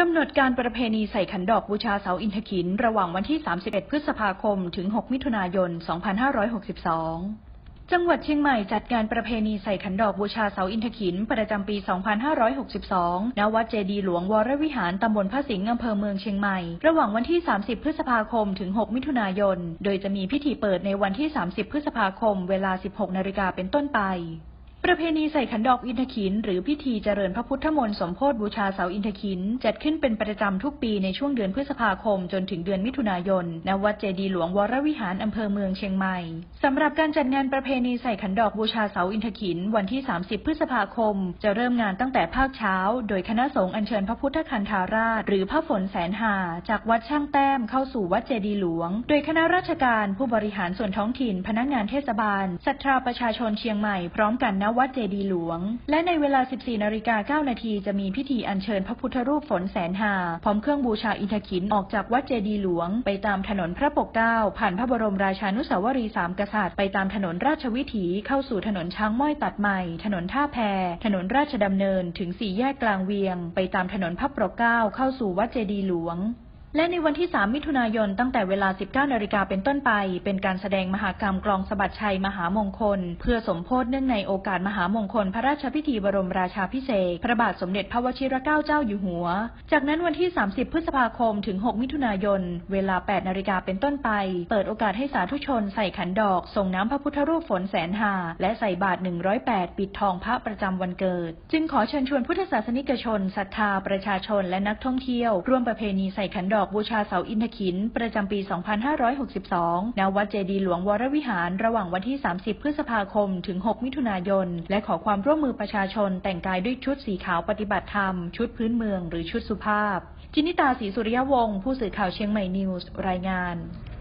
กำหนดการประเพณีใส่ขันดอกบูชาเสาอินทขิน ระหว่างวันที่ 31 พฤษภาคม ถึง 6 มิถุนายน 2562 จังหวัดเชียงใหม่จัดงานประเพณีใส่ขันดอกบูชาเสาอินทขิน ประจำปี 2562 ณ วัดเจดีหลวงวรวิหาร ตำบลพระสิงห์อำเภอเมืองเชียงใหม่ ระหว่างวันที่ 30 พฤษภาคม ถึง 6 มิถุนายน โดยจะมีพิธีเปิดในวันที่ 30 พฤษภาคม เวลา 16 นาฬิกาเป็นต้นไป ประเพณีใส่ขันดอกอินทขิน หรือพิธีเจริญพระพุทธมนต์สมโพธิบูชาเสาอินทขิน จัดขึ้นเป็นประจำทุกปีในช่วงเดือนพฤษภาคม จนถึงเดือนมิถุนายน ณ วัดเจดีหลวงวรวิหารอำเภอเมืองเชียงใหม่ สำหรับการจัดงานประเพณีใส่ขันดอกบูชาเสาอินทขิน วันที่ 30 พฤษภาคม จะเริ่มงานตั้งแต่ภาคเช้า โดยคณะสงฆ์อัญเชิญพระพุทธคันธาราช หรือพระฝนแสนหา จากวัดช่างแต้มเข้าสู่วัดเจดีหลวง โดยคณะราชการผู้บริหารส่วนท้องถิ่น พนักงานเทศบาลศรัทธาประชาชนเชียงใหม่พร้อมกันณวัดเจดีหลวง และในเวลา 14นาฬิกา9นาทีจะมีพิธีอัญเชิญพระพุทธรูปฝนแสนหา พร้อมเครื่องบูชาอินทขินออกจากวัดเจดีหลวง ไปตามถนนพระปกเกล้าผ่านพระบรมราชานุสาวรีย์สามกษัตริย์ไปตามถนนราชวิถีเข้าสู่ถนนช้างม้อยตัดใหม่ ถนนท่าแพ ถนนราชดำเนินถึงสี่แยกกลางเวียง ไปตามถนนพระปกเกล้าเข้าสู่วัดเจดีหลวง และในวันที่ 3 มิถุนายน ตั้งแต่เวลา 19 นาฬิกาเป็นต้นไป เป็นการแสดงมหากรรมกลองสะบัดชัยมหามงคล เพื่อสมโพธิเนื่องในโอกาสมหามงคล พระราชพิธีบรมราชาพิเศษพระบาทสมเด็จพระวชิรเกล้าเจ้าอยู่หัว จากนั้นวันที่ 30 พฤษภาคม ถึง 6 มิถุนายน เวลา 8 นาฬิกาเป็นต้นไป เปิดโอกาสให้สาธุชนใส่ขันดอก ส่งน้ำพระพุทธรูปฝนแสนหา และใส่บาตร108 ปิดทองพระประจำวันเกิด จึงขอเชิญชวนพุทธศาสนิกชนศรัทธาประชาชนและนักท่องเที่ยว ร่วมประเพณีใส่ขันดอกบูชาเสาอินทขิน ประจำปี 2562 ณ วัดเจดีหลวงวรวิหารระหว่างวันที่ 30 พฤษภาคม ถึง 6 มิถุนายน และขอความร่วมมือประชาชนแต่งกายด้วยชุดสีขาวปฏิบัติธรรม ชุดพื้นเมืองหรือชุดสุภาพ จินิตาศรีสุริยวงศ์ผู้สื่อข่าวเชียงใหม่นิวส์รายงาน